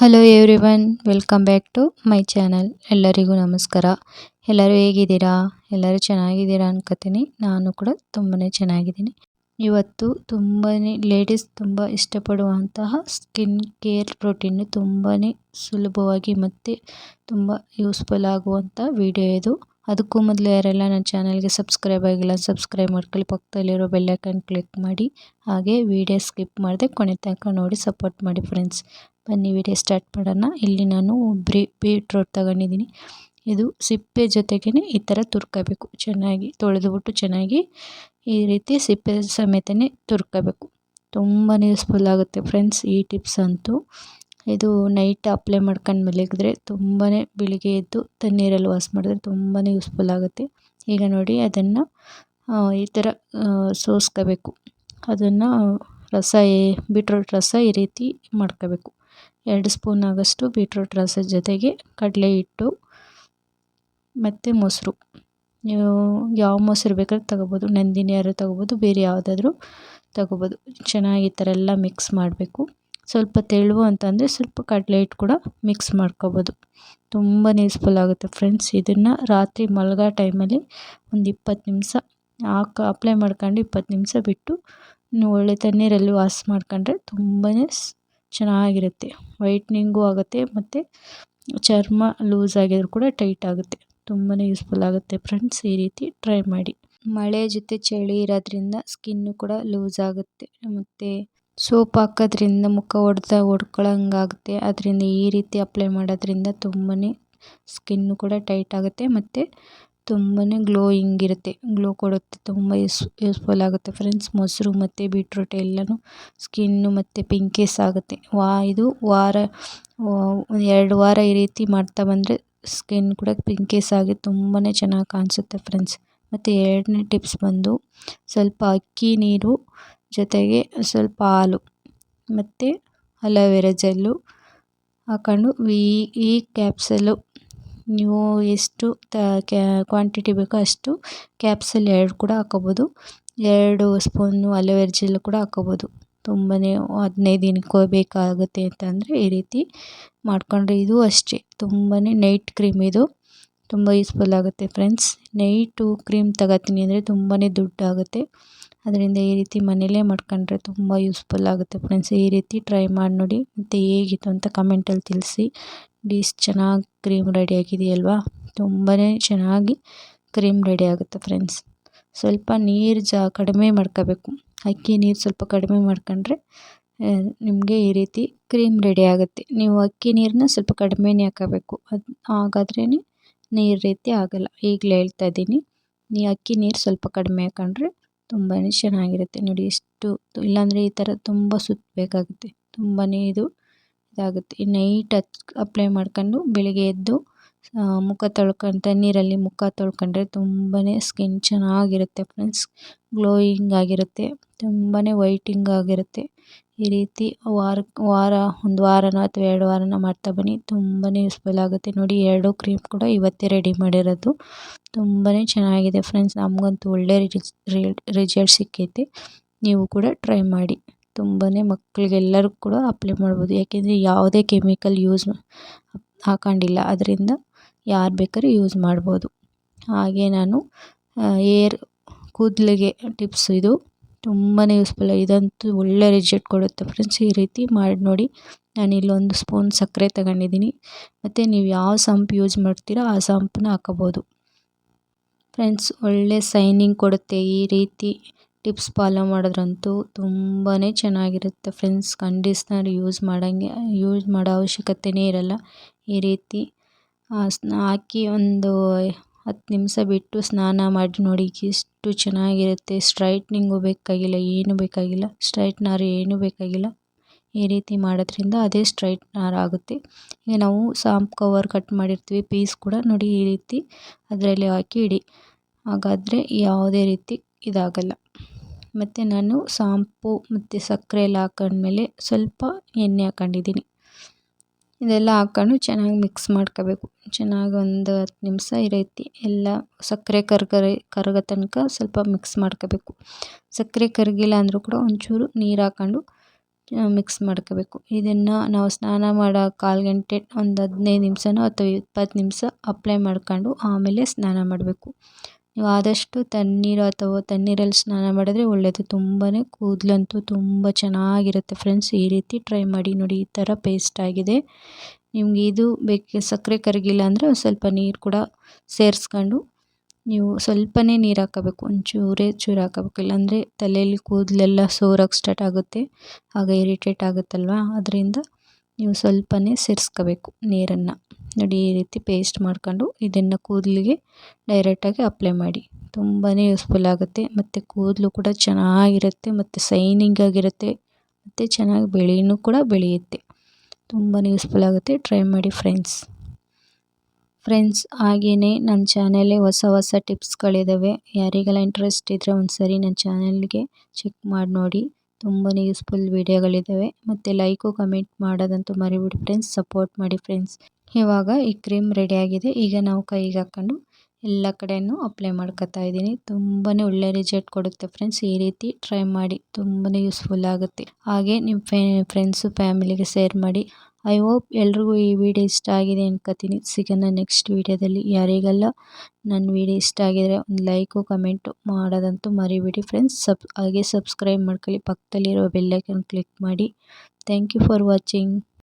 Hello everyone welcome back to my channel ಎಲ್ಲರಿಗೂ ನಮಸ್ಕಾರ. ಎಲ್ಲರೂ ಹೇಗಿದ್ದೀರಾ? ಎಲ್ಲರೂ ಚೆನ್ನಾಗಿದ್ದೀರಾ ಅನ್ಕೋತೀನಿ. ನಾನು ಕೂಡ ತುಂಬಾ ಚೆನ್ನಾಗಿದ್ದೀನಿ. ಇವತ್ತು ತುಂಬಾ ಲೇಡೀಸ್ ತುಂಬ ಇಷ್ಟಪಡುವಂತಹ ಸ್ಕಿನ್ ಕೇರ್ ಪ್ರೋಟೀನು ತುಂಬಾ ಸುಲಭವಾಗಿ ಮತ್ತು ತುಂಬ ಯೂಸ್ಫುಲ್ ಆಗುವಂಥ ವಿಡಿಯೋ ಇದು. ಅದಕ್ಕೂ ಮೊದಲು ಯಾರೆಲ್ಲ ನನ್ನ ಚಾನಲ್ಗೆ ಸಬ್ಸ್ಕ್ರೈಬ್ ಆಗಿಲ್ಲ ಸಬ್ಸ್ಕ್ರೈಬ್ ಮಾಡ್ಕೊಳ್ಳಿ. ಪಕ್ಕದಲ್ಲಿರೋ ಬೆಲ್ಲೈಕನ್ ಕ್ಲಿಕ್ ಮಾಡಿ. ಹಾಗೆ ವಿಡಿಯೋ ಸ್ಕಿಪ್ ಮಾಡಿದೆ ಕೊನೆ ತನಕ ನೋಡಿ ಸಪೋರ್ಟ್ ಮಾಡಿ ಫ್ರೆಂಡ್ಸ್ ಬನ್ನಿ ವಿಡಿಯೋ ಸ್ಟಾರ್ಟ್ ಮಾಡೋಣ. ಇಲ್ಲಿ ನಾನು ಬ್ರೀ, ಬೀಟ್ರೋಟ್ ತಗೊಂಡಿದ್ದೀನಿ. ಇದು ಸಿಪ್ಪೆ ಜೊತೆಗೇ ಈ ಥರ ತುರ್ಕೋಬೇಕು. ಚೆನ್ನಾಗಿ ತೊಳೆದುಬಿಟ್ಟು ಚೆನ್ನಾಗಿ ಈ ರೀತಿ ಸಿಪ್ಪೆ ಸಮೇತನೇ ತುರ್ಕೋಬೇಕು. ತುಂಬಾ ಯೂಸ್ಫುಲ್ ಆಗುತ್ತೆ ಫ್ರೆಂಡ್ಸ್ ಈ ಟಿಪ್ಸ್ ಅಂತೂ. ಇದು ನೈಟ್ ಅಪ್ಲೈ ಮಾಡ್ಕೊಂಡು ಮಲಗಿದ್ರೆ ತುಂಬಾ ಬೆಳಿಗ್ಗೆ ಎದ್ದು ತಣ್ಣೀರಲ್ಲಿ ವಾಶ್ ಮಾಡಿದ್ರೆ ತುಂಬಾ ಯೂಸ್ಫುಲ್ ಆಗುತ್ತೆ. ಈಗ ನೋಡಿ ಅದನ್ನು ಈ ಥರ ಸೋಸ್ಕೋಬೇಕು. ಅದನ್ನು ರಸ, ಬೀಟ್ರೋಟ್ ರಸ ಈ ರೀತಿ ಮಾಡ್ಕೋಬೇಕು. ಎರಡು ಸ್ಪೂನ್ ಆಗೋಷ್ಟು ಬೀಟ್ರೂಟ್ ರಸ ಜೊತೆಗೆ ಕಡಲೆ ಹಿಟ್ಟು, ಮತ್ತು ಮೊಸರು. ನೀವು ಯಾವ ಮೊಸರು ಬೇಕಾದ್ರೂ ತಗೋಬೋದು, ನಂದಿನಿ ಯಾರು ತಗೋಬೋದು, ಬೇರೆ ಯಾವುದಾದ್ರೂ ತಗೋಬೋದು. ಚೆನ್ನಾಗಿ ಈ ಥರ ಎಲ್ಲ ಮಿಕ್ಸ್ ಮಾಡಬೇಕು. ಸ್ವಲ್ಪ ತೆಳುವು ಅಂತಂದರೆ ಸ್ವಲ್ಪ ಕಡಲೆ ಹಿಟ್ಟು ಕೂಡ ಮಿಕ್ಸ್ ಮಾಡ್ಕೋಬೋದು. ತುಂಬ ಯೂಸ್ಫುಲ್ ಆಗುತ್ತೆ ಫ್ರೆಂಡ್ಸ್ ಇದನ್ನು ರಾತ್ರಿ ಮಲಗೋ ಟೈಮಲ್ಲಿ ಒಂದು ಇಪ್ಪತ್ತು ನಿಮಿಷ ಹಾಕಿ ಅಪ್ಲೈ ಮಾಡ್ಕೊಂಡು ಇಪ್ಪತ್ತು ನಿಮಿಷ ಬಿಟ್ಟು ಒಳ್ಳೆ ತಣ್ಣೀರಲ್ಲಿ ವಾಶ್ ಮಾಡ್ಕೊಂಡ್ರೆ ತುಂಬಾ ಚೆನ್ನಾಗಿರುತ್ತೆ. ವೈಟ್ನಿಂಗು ಆಗುತ್ತೆ ಮತ್ತು ಚರ್ಮ ಲೂಸ್ ಆಗಿದ್ರು ಕೂಡ ಟೈಟ್ ಆಗುತ್ತೆ. ತುಂಬಾ ಯೂಸ್ಫುಲ್ ಆಗುತ್ತೆ ಫ್ರೆಂಡ್ಸ್ ಈ ರೀತಿ ಟ್ರೈ ಮಾಡಿ. ಮಳೆ ಜೊತೆ ಚಳಿ ಇರೋದ್ರಿಂದ ಸ್ಕಿನ್ನು ಕೂಡ ಲೂಸ್ ಆಗುತ್ತೆ. ಮತ್ತು ಸೋಪ್ ಹಾಕೋದ್ರಿಂದ ಮುಖ ಹೊಡೆದ ಹೊಡ್ಕೊಳಂಗಾಗುತ್ತೆ ಅದರಿಂದ ಈ ರೀತಿ ಅಪ್ಲೈ ಮಾಡೋದ್ರಿಂದ ತುಂಬಾ ಸ್ಕಿನ್ನು ಕೂಡ ಟೈಟ್ ಆಗುತ್ತೆ ಮತ್ತು ತುಂಬಾ ಗ್ಲೋಯಿಂಗ್ ಇರುತ್ತೆ ಗ್ಲೋ ಕೊಡುತ್ತೆ, ತುಂಬ ಯೂಸ್ ಯೂಸ್ಫುಲ್ ಆಗುತ್ತೆ ಫ್ರೆಂಡ್ಸ್ ಮೊಸರು ಮತ್ತು ಬೀಟ್ರೂಟ್ ಎಲ್ಲನೂ ಸ್ಕಿನ್ನು ಮತ್ತು ಪಿಂಕೇಸ್ ಆಗುತ್ತೆ. ವಾ, ಇದು ವಾರ ಎರಡು ವಾರ ಈ ರೀತಿ ಮಾಡ್ತಾ ಬಂದರೆ ಸ್ಕಿನ್ ಕೂಡ ಪಿಂಕೇಸ್ ಆಗಿ ತುಂಬಾ ಚೆನ್ನಾಗಿ ಕಾಣಿಸುತ್ತೆ ಫ್ರೆಂಡ್ಸ್ ಮತ್ತು ಎರಡನೇ ಟಿಪ್ಸ್ ಬಂದು ಸ್ವಲ್ಪ ಅಕ್ಕಿ ನೀರು, ಜೊತೆಗೆ ಸ್ವಲ್ಪ ಹಾಲು, ಮತ್ತು ಅಲೋವೆರಾ ಜೆಲ್ಲು ಹಾಕೊಂಡು ಈ ಈ ಕ್ಯಾಪ್ಸಲು ನೀವು ಎಷ್ಟು ತ ಕ್ವಾಂಟಿಟಿ ಬೇಕೋ ಅಷ್ಟು ಕ್ಯಾಪ್ಸಲ್ ಎರಡು ಕೂಡ ಹಾಕೋಬೋದು. ಎರಡು ಸ್ಪೂನು ಅಲೋವೆರಾ ಜೆಲ್ ಕೂಡ ಹಾಕೋಬೋದು. ತುಂಬಾ ಹದಿನೈದು ದಿನಕ್ಕೂ ಬೇಕಾಗುತ್ತೆ ಅಂತಂದರೆ ಈ ರೀತಿ ಮಾಡಿಕೊಂಡ್ರೆ ಇದು ಅಷ್ಟೇ. ತುಂಬಾ ನೈಟ್ ಕ್ರೀಮ್ ಇದು. ತುಂಬ ಯೂಸ್ಫುಲ್ ಆಗುತ್ತೆ ಫ್ರೆಂಡ್ಸ್ ನೈಟು ಕ್ರೀಮ್ ತಗೋತೀನಿ ಅಂದರೆ ತುಂಬಾ ದುಡ್ಡಾಗುತ್ತೆ. ಅದರಿಂದ ಈ ರೀತಿ ಮನೇಲೇ ಮಾಡ್ಕೊಂಡ್ರೆ ತುಂಬ ಯೂಸ್ಫುಲ್ ಆಗುತ್ತೆ ಫ್ರೆಂಡ್ಸ್ ಈ ರೀತಿ ಟ್ರೈ ಮಾಡಿ ನೋಡಿ ಮತ್ತು ಹೇಗಿತ್ತು ಅಂತ ಕಮೆಂಟಲ್ಲಿ ತಿಳಿಸಿ. ಡೀಸ್ ಚೆನ್ನಾಗಿ ಕ್ರೀಮ್ ರೆಡಿ ಆಗಿದೆಯಲ್ವಾ? ತುಂಬಾ ಚೆನ್ನಾಗಿ ಕ್ರೀಮ್ ರೆಡಿ ಆಗುತ್ತೆ ಫ್ರೆಂಡ್ಸ್ ಸ್ವಲ್ಪ ನೀರು ಜಾ ಕಡಿಮೆ ಮಾಡ್ಕೋಬೇಕು. ಅಕ್ಕಿ ನೀರು ಸ್ವಲ್ಪ ಕಡಿಮೆ ಮಾಡ್ಕೊಂಡ್ರೆ ನಿಮಗೆ ಈ ರೀತಿ ಕ್ರೀಮ್ ರೆಡಿ ಆಗುತ್ತೆ. ನೀವು ಅಕ್ಕಿ ನೀರನ್ನ ಸ್ವಲ್ಪ ಕಡಿಮೆನೇ ಹಾಕೋಬೇಕು. ಅದು ಹಾಗಾದ್ರೇ ನೀರು ರೀತಿ ಆಗೋಲ್ಲ. ಈಗಲೇ ಹೇಳ್ತಾ ಇದ್ದೀನಿ. ನೀ ಅಕ್ಕಿ ನೀರು ಸ್ವಲ್ಪ ಕಡಿಮೆ ಹಾಕೊಂಡ್ರೆ ತುಂಬಾ ಚೆನ್ನಾಗಿರುತ್ತೆ. ನೋಡಿ, ಎಷ್ಟು ಇಲ್ಲಾಂದರೆ ಈ ಥರ ತುಂಬ ಸುತ್ತಬೇಕಾಗುತ್ತೆ ತುಂಬಾ ಇದು ಇದಾಗುತ್ತೆ ನೈಟ್ ಹಚ್ ಅಪ್ಲೈ ಮಾಡ್ಕೊಂಡು ಬೆಳಿಗ್ಗೆ ಎದ್ದು ಮುಖ ತೊಳ್ಕೊಂಡು, ತಣ್ಣೀರಲ್ಲಿ ಮುಖ ತೊಳ್ಕೊಂಡ್ರೆ ತುಂಬಾ ಸ್ಕಿನ್ ಚೆನ್ನಾಗಿರುತ್ತೆ ಫ್ರೆಂಡ್ಸ್ ಗ್ಲೋಯಿಂಗ್ ಆಗಿರುತ್ತೆ ತುಂಬಾ ವೈಟಿಂಗ್ ಆಗಿರುತ್ತೆ. ಈ ರೀತಿ ವಾರ ವಾರ, ಒಂದು ವಾರನೋ ಅಥವಾ ಎರಡು ವಾರನೋ ಮಾಡ್ತಾ ಬನ್ನಿ. ತುಂಬಾ ಯೂಸ್ಫುಲ್ ಆಗುತ್ತೆ. ನೋಡಿ, ಎರಡು ಕ್ರೀಮ್ ಕೂಡ ಇವತ್ತೇ ರೆಡಿ ಮಾಡಿರೋದು. ತುಂಬಾ ಚೆನ್ನಾಗಿದೆ ಫ್ರೆಂಡ್ಸ್ ನಮಗಂತೂ ಒಳ್ಳೆ ರಿಜಲ್ಟ್ ಸಿಕ್ಕೈತೆ. ನೀವು ಕೂಡ ಟ್ರೈ ಮಾಡಿ. ತುಂಬಾ ಮಕ್ಕಳಿಗೆಲ್ಲರಿಗೂ ಕೂಡ ಅಪ್ಲೈ ಮಾಡ್ಬೋದು. ಯಾಕೆಂದರೆ ಯಾವುದೇ ಕೆಮಿಕಲ್ ಯೂಸ್ ಹಾಕೊಂಡಿಲ್ಲ. ಅದರಿಂದ ಯಾರು ಬೇಕಾದ್ರೂ ಯೂಸ್ ಮಾಡ್ಬೋದು. ಹಾಗೆ ನಾನು ಏರ್ ಕೂದಲಿಗೆ ಟಿಪ್ಸ್ ಇದು ತುಂಬಾ ಯೂಸ್ಫುಲ್ ಇದಂತೂ ಒಳ್ಳೆ ರಿಸಲ್ಟ್ ಕೊಡುತ್ತೆ ಫ್ರೆಂಡ್ಸ್ ಈ ರೀತಿ ಮಾಡಿ ನೋಡಿ. ನಾನು ಇಲ್ಲೊಂದು ಸ್ಪೂನ್ ಸಕ್ಕರೆ ತಗೊಂಡಿದ್ದೀನಿ. ಮತ್ತು ನೀವು ಯಾವ ಸಂಪ್ ಯೂಸ್ ಮಾಡ್ತೀರೋ ಆ ಸಂಪನ್ನ ಹಾಕೋಬೋದು. ಫ್ರೆಂಡ್ಸ್ ಒಳ್ಳೆ ಸೈನಿಂಗ್ ಕೊಡುತ್ತೆ ಈ ರೀತಿ. ಟಿಪ್ಸ್ ಫಾಲೋ ಮಾಡಿದ್ರಂತೂ ತುಂಬಾ ಚೆನ್ನಾಗಿರುತ್ತೆ. ಫ್ರೆಂಡ್ಸ್ ಕಂಡೀಷ್ನರ್ ಯೂಸ್ ಮಾಡೋಂಗೆ, ಯೂಸ್ ಮಾಡೋ ಅವಶ್ಯಕತೆಯೇ ಇರೋಲ್ಲ. ಈ ರೀತಿ ಹಾಕಿ ಒಂದು ಹತ್ತು ನಿಮಿಷ ಬಿಟ್ಟು ಸ್ನಾನ ಮಾಡಿ ನೋಡಿ ಎಷ್ಟು ಚೆನ್ನಾಗಿರುತ್ತೆ. ಸ್ಟ್ರೈಟ್ನಿಂಗು ಬೇಕಾಗಿಲ್ಲ, ಏನು ಬೇಕಾಗಿಲ್ಲ. ಸ್ಟ್ರೈಟ್ನರ್ ಏನೂ ಬೇಕಾಗಿಲ್ಲ. ಈ ರೀತಿ ಮಾಡೋದ್ರಿಂದ ಅದೇ ಸ್ಟ್ರೈಟ್ನರ್ ಆಗುತ್ತೆ. ಈಗ ನಾವು ಸಾಂಪ್ ಕವರ್ ಕಟ್ ಮಾಡಿರ್ತೀವಿ, ಪೀಸ್ ಕೂಡ ನೋಡಿ ಈ ರೀತಿ ಅದರಲ್ಲಿ ಹಾಕಿ ಇಡಿ. ಹಾಗಾದರೆ ಯಾವುದೇ ರೀತಿ ಇದಾಗಲ್ಲ. ಮತ್ತು ನಾನು ಸಾಂಪು ಮತ್ತು ಸಕ್ಕರೆ ಎಲ್ಲ ಹಾಕೊಂಡ್ಮೇಲೆ ಸ್ವಲ್ಪ ಎಣ್ಣೆ ಹಾಕೊಂಡಿದ್ದೀನಿ. ಇದೆಲ್ಲ ಹಾಕೊಂಡು ಚೆನ್ನಾಗಿ ಮಿಕ್ಸ್ ಮಾಡ್ಕೋಬೇಕು. ಚೆನ್ನಾಗಿ ಒಂದು ಹತ್ತು ನಿಮಿಷ ಇರೈತಿ. ರೀತಿ ಎಲ್ಲ ಸಕ್ಕರೆ ಕರ್ಗರೆ, ಕರಗೋ ತನಕ ಸ್ವಲ್ಪ ಮಿಕ್ಸ್ ಮಾಡ್ಕೋಬೇಕು. ಸಕ್ಕರೆ ಕರಗಿಲ್ಲ ಅಂದರೂ ಕೂಡ ಒಂಚೂರು ನೀರು ಹಾಕ್ಕೊಂಡು ಮಿಕ್ಸ್ ಮಾಡ್ಕೋಬೇಕು. ಇದನ್ನು ನಾವು ಸ್ನಾನ ಮಾಡೋ ಕಾಲು ಗಂಟೆ, ಒಂದು ಹದಿನೈದು ನಿಮಿಷನೋ ಅಥವಾ ಇಪ್ಪತ್ತು ನಿಮಿಷ ಅಪ್ಲೈ ಮಾಡ್ಕೊಂಡು ಆಮೇಲೆ ಸ್ನಾನ ಮಾಡಬೇಕು. ನೀವು ಆದಷ್ಟು ತಣ್ಣೀರು ಅಥವಾ ತಣ್ಣೀರಲ್ಲಿ ಸ್ನಾನ ಮಾಡಿದ್ರೆ ಒಳ್ಳೆಯದು ತುಂಬಾ ಕೂದಲಂತೂ ತುಂಬ ಚೆನ್ನಾಗಿರುತ್ತೆ ಫ್ರೆಂಡ್ಸ್. ಈ ರೀತಿ ಟ್ರೈ ಮಾಡಿ ನೋಡಿ, ಈ ಥರ ಪೇಸ್ಟ್ ಆಗಿದೆ. ನಿಮ್ಗೆ ಇದು ಬೇಕೆ ಸಕ್ಕರೆ ಕರಗಿಲ್ಲ ಅಂದರೆ ಸ್ವಲ್ಪ ನೀರು ಕೂಡ ಸೇರಿಸ್ಕೊಂಡು ನೀವು ಸ್ವಲ್ಪನೇ ನೀರು ಹಾಕೋಬೇಕು. ಒಂಚೂರೇ ಚೂರು ಹಾಕಬೇಕು. ಇಲ್ಲಾಂದರೆ ತಲೆಯಲ್ಲಿ ಕೂದಲೆಲ್ಲ ಸೋರಕ್ಕೆ ಸ್ಟಾರ್ಟ್ ಆಗುತ್ತೆ. ಆಗ ಇರಿಟೇಟ್ ಆಗುತ್ತಲ್ವ? ಅದರಿಂದ ನೀವು ಸ್ವಲ್ಪನೇ ಸೇರಿಸ್ಕೋಬೇಕು ನೀರನ್ನು. ನೋಡಿ ಈ ರೀತಿ ಪೇಸ್ಟ್ ಮಾಡ್ಕೊಂಡು ಇದನ್ನು ಕೂದಲಿಗೆ ಡೈರೆಕ್ಟಾಗಿ ಅಪ್ಲೈ ಮಾಡಿ. ತುಂಬಾ ಯೂಸ್ಫುಲ್ ಆಗುತ್ತೆ. ಮತ್ತು ಕೂದಲು ಕೂಡ ಚೆನ್ನಾಗಿರುತ್ತೆ, ಮತ್ತು ಸೈನಿಂಗ್ ಆಗಿರುತ್ತೆ, ಮತ್ತು ಚೆನ್ನಾಗಿ ಬೆಳೆಯೂ ಕೂಡ ಬೆಳೆಯುತ್ತೆ. ತುಂಬಾ ಯೂಸ್ಫುಲ್ ಆಗುತ್ತೆ. ಟ್ರೈ ಮಾಡಿ ಫ್ರೆಂಡ್ಸ್ ಫ್ರೆಂಡ್ಸ್ ಹಾಗೆಯೇ ನನ್ನ ಚಾನಲೇ ಹೊಸ ಹೊಸ ಟಿಪ್ಸ್ಗಳಿದ್ದಾವೆ ಯಾರಿಗೆಲ್ಲ ಇಂಟ್ರೆಸ್ಟ್ ಇದ್ದರೆ ಒಂದು ಸರಿ ನನ್ನ ಚಾನಲ್ಗೆ ಚೆಕ್ ಮಾಡಿ ನೋಡಿ. ತುಂಬಾ ಯೂಸ್ಫುಲ್ ವೀಡಿಯೋಗಳಿದ್ದಾವೆ ಮತ್ತು ಲೈಕು ಕಮೆಂಟ್ ಮಾಡೋದಂತೂ ಮರಿಬಿಡಿ ಫ್ರೆಂಡ್ಸ್ ಸಪೋರ್ಟ್ ಮಾಡಿ ಫ್ರೆಂಡ್ಸ್ ಇವಾಗ ಈ ಕ್ರೀಮ್ ರೆಡಿಯಾಗಿದೆ ಈಗ ನಾವು ಕೈಗೆ ಹಾಕ್ಕೊಂಡು ಎಲ್ಲ ಕಡೆಯೂ ಅಪ್ಲೈ ಮಾಡ್ಕೊತಾ ಇದ್ದೀನಿ. ತುಂಬಾ ಒಳ್ಳೆ ರಿಸಲ್ಟ್ ಕೊಡುತ್ತೆ ಫ್ರೆಂಡ್ಸ್ ಈ ರೀತಿ ಟ್ರೈ ಮಾಡಿ ತುಂಬಾ ಯೂಸ್ಫುಲ್ ಆಗುತ್ತೆ. ಹಾಗೆ ನಿಮ್ಮ ಫೆ ಫ್ರೆಂಡ್ಸು ಫ್ಯಾಮಿಲಿಗೆ ಶೇರ್ ಮಾಡಿ. ಐ ಹೋಪ್ ಎಲ್ರಿಗೂ ಈ ವಿಡಿಯೋ ಇಷ್ಟ ಆಗಿದೆ ಅನ್ಕೋತೀನಿ. ಸಿಗೋಣ ನೆಕ್ಸ್ಟ್ ವಿಡಿಯೋದಲ್ಲಿ ಯಾರಿಗೆಲ್ಲ, ನನ್ನ ವಿಡಿಯೋ ಇಷ್ಟ ಆಗಿದರೆ ಒಂದು ಲೈಕು ಕಮೆಂಟು ಮಾಡೋದಂತೂ ಮರಿಬೇಡಿ ಫ್ರೆಂಡ್ಸ್ ಸಬ್, ಹಾಗೆ ಸಬ್ಸ್ಕ್ರೈಬ್ ಮಾಡ್ಕೊಳ್ಳಿ. ಪಕ್ಕದಲ್ಲಿರೋ ಬೆಲ್ಲೈಕನ್ ಕ್ಲಿಕ್ ಮಾಡಿ. Thank you for watching